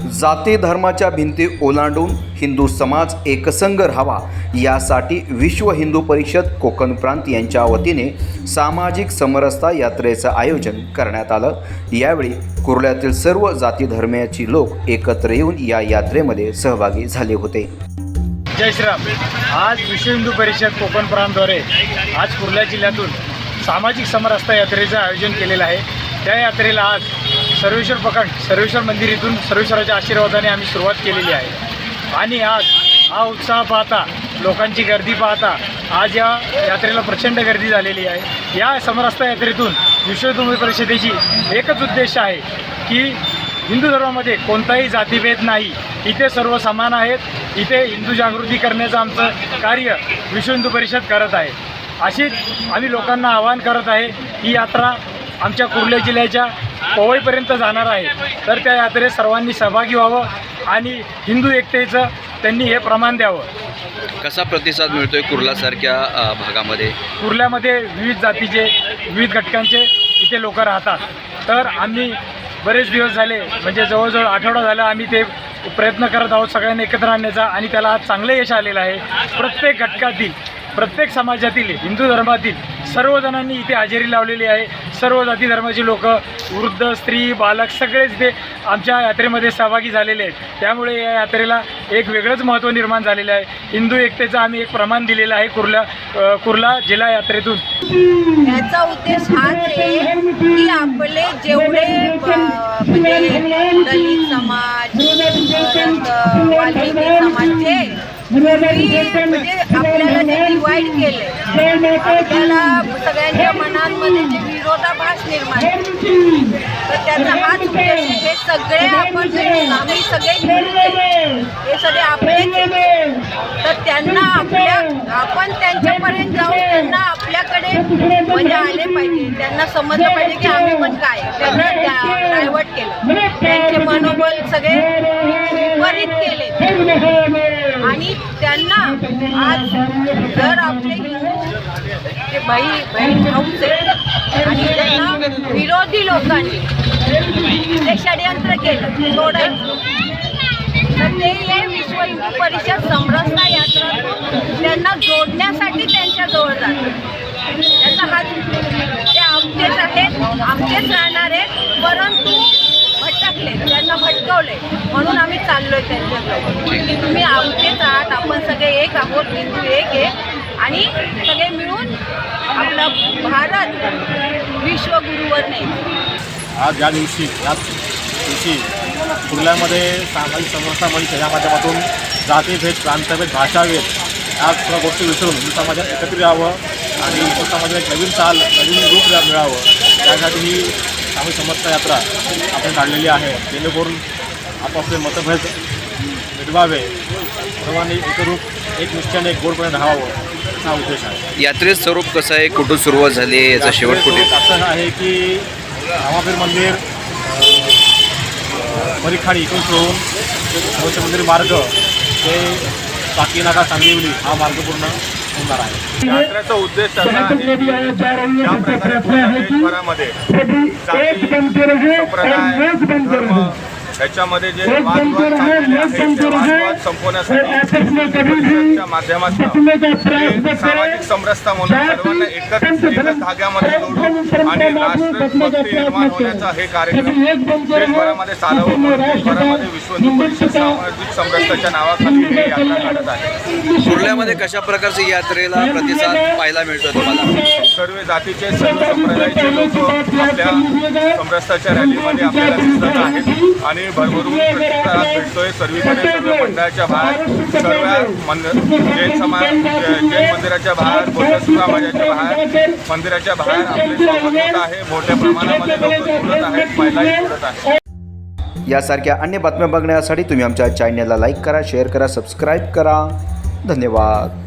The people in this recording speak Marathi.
जाती धर्माच्या भिंती ओलांडून हिंदू समाज एकसंग राहावा यासाठी विश्व हिंदू परिषद कोकण प्रांत यांच्या वतीने सामाजिक समरसता यात्रेचं आयोजन करण्यात आलं. यावेळी कुर्ल्यातील सर्व जाती धर्माची लोक एकत्र येऊन या यात्रेमध्ये सहभागी झाले होते. जय श्रीराम. आज विश्व हिंदू परिषद कोकण प्रांतद्वारे आज कुर्ला जिल्ह्यातून सामाजिक समरसता यात्रेचं आयोजन केलेलं आहे. त्या यात्रेला आज सर्वेश्वर प्रखंड सर्वेश्वर मंदिर इथून सर्वेश्वराच्या आशीर्वादाने आम्ही सुरुवात केलेली आहे. आणि आज हा उत्साह पाहता लोकांची गर्दी पाहता आज या यात्रेला प्रचंड गर्दी झालेली आहे. या समरस्ता यात्रेतून विश्व हिंदू परिषदेची एकच उद्देश आहे की हिंदू धर्मामध्ये कोणताही जातीभेद नाही. इथे सर्व समान आहेत. इथे हिंदू जागृती करण्याचं आमचं कार्य विश्व हिंदू परिषद करत आहे. अशीच आम्ही लोकांना आवाहन करत आहे ही यात्रा आमच्या कुर्ल्या जिल्ह्याच्या पवईपर्यंत जाणार आहे. तर त्या यात्रेत सर्वांनी सहभागी व्हावं आणि हिंदू एकतेचं त्यांनी हे प्रमाण द्यावं. कसा प्रतिसाद मिळतोय कुर्लासारख्या अ, भागामध्ये? कुर्ल्यामध्ये विविध जातीचे विविध घटकांचे इथे लोक राहतात. तर आम्ही बरेच दिवस झाले म्हणजे जवळजवळ आठवडा झाला आम्ही ते प्रयत्न करत आहोत सगळ्यांना एकत्र आणण्याचा आणि त्याला आज चांगलं यश आलेलं आहे. प्रत्येक घटकातील प्रत्येक समाजातील हिंदू धर्मातील सर्वजणांनी इथे हजेरी लावलेली आहे. सर्व जाती धर्माची लोक वृद्ध स्त्री बालक सगळेच ते आमच्या यात्रेमध्ये सहभागी झालेले आहेत. त्यामुळे या यात्रेला एक वेगळंच महत्त्व निर्माण झालेलं आहे. हिंदू एकतेचं आम्ही एक प्रमाण दिलेलं आहे कुर्ला कुर्ला जिल्हा यात्रेतून. याचा उद्देश हाच आहे की आपले जेवढे म्हणजे दलित समाज वाल्मिकी समाज म्हणजे आपल्याला जे डिवाईड केले आपल्याला सगळ्यांच्या विरोधाभास निर्माण. तर त्याचा हाच उद्देश. हे सगळे आपण आम्ही सगळे. हे सगळे आपलेच आहे. तर त्यांना आपल्या आपण त्यांच्यापर्यंत जाऊन त्यांना आपल्याकडे म्हणजे आले पाहिजे त्यांना समजलं पाहिजे की आम्ही पण काय त्यांना डायवर्ट केलं त्यांचे मनोबल सगळे विपरीत केले आणि त्यांना आज जर आपले हिंदू ते भाई बहीण भाऊच आहे आणि त्यांना विरोधी लोकांनी ते षडयंत्र केलं. तोडायचं तर ते हे विश्व हिंदू परिषद समरसता यात्रा त्यांना जोडण्यासाठी त्यांच्याजवळ जातात त्याचा हाच ते आमचेच आहेत आमचेच राहणार आहेत परंतु भटकले त्यांना भटकवले. म्हणून आम्ही चाललोय त्यांच्याजवळ. की तुम्ही आमचेच आहात आपण सगळे एक आहोत हिंदू एक आहे. आणि सगळे मिळून आपला भारत विश्वगुरूवर नाही आज या दिवशी याच दिवशी कुर्ल्यामध्ये सामाजिक समस्या मंच या माध्यमातून जातीभेद प्रांतभेद भाषाभेद या सगळ्या गोष्टी विसरून हिंदू समाजात एकत्र यावं आणि हिंदू समाजाला एक नवीन चाल नवीन रूप मिळावं. यासाठी ही सामाजिक समस्या यात्रा आपण काढलेली आहे. जेणेकरून आपापले मतभेद मिटवावे. सर्वांनी एकरूप एक निश्चयाने एक गोडपणे राहावं. हा उद्देश आहे. यात्रेचं स्वरूप कसं आहे? कुठून सुरुवात झाली आहे? याचा शेवट कुठे? असं आहे की रामापीर मंदिर परीखाडी इथून सोडून सर्वोच्च मंदिर मार्ग ते टाकीनाका सांदिवली हा मार्ग पूर्ण होणार आहे. यात्रेचा उद्देश असा आहे की ज्या प्रकारे पूर्ण देशभरामध्ये जाती संप्रदाय धर्म याच्यामध्ये जे चाललेले आहेत ते संपवण्यासाठी माध्यमातून हे सामाजिक समरसता म्हणून सर्वांना एकच धाग्यामध्ये जोडून आणि राष्ट्रभक्ती निर्माण होण्याचा हे कार्यक्रम देशभरामध्ये चालवून म्हणून देशभरामध्ये विश्व हिंदू परिषद सामाजिक समरसताच्या नावाखाली ही यात्रा काढत आहे. कुर्ल्यामध्ये कशा प्रकारची यात्रेला प्रतिसाद पाहायला मिळतो तुम्हाला? सर्व जातीचे सर्व संप्रदायाचे लोक आपल्या समरसताच्या रॅलीमध्ये आपल्याला दिसत आहेत. आणि भरभरून प्रतिसाद भेटतोय. सर्वीकडे सर्व मंडळाच्या बाहेर सर्व मंदिर जैन समाज जैन मंदिराच्या बाहेर बौद्ध समाजाच्या बाहेर मंदिराच्या बाहेर आपले स्वागत होत आहे. मोठ्या प्रमाणामध्ये लोक जोडत आहेत महिलाही जोडत आहेत. यासारख्या अन्य बातम्या बघण्यासाठी तुम्ही आमच्या चॅनलला लाईक करा शेअर करा सबस्क्राईब करा. धन्यवाद.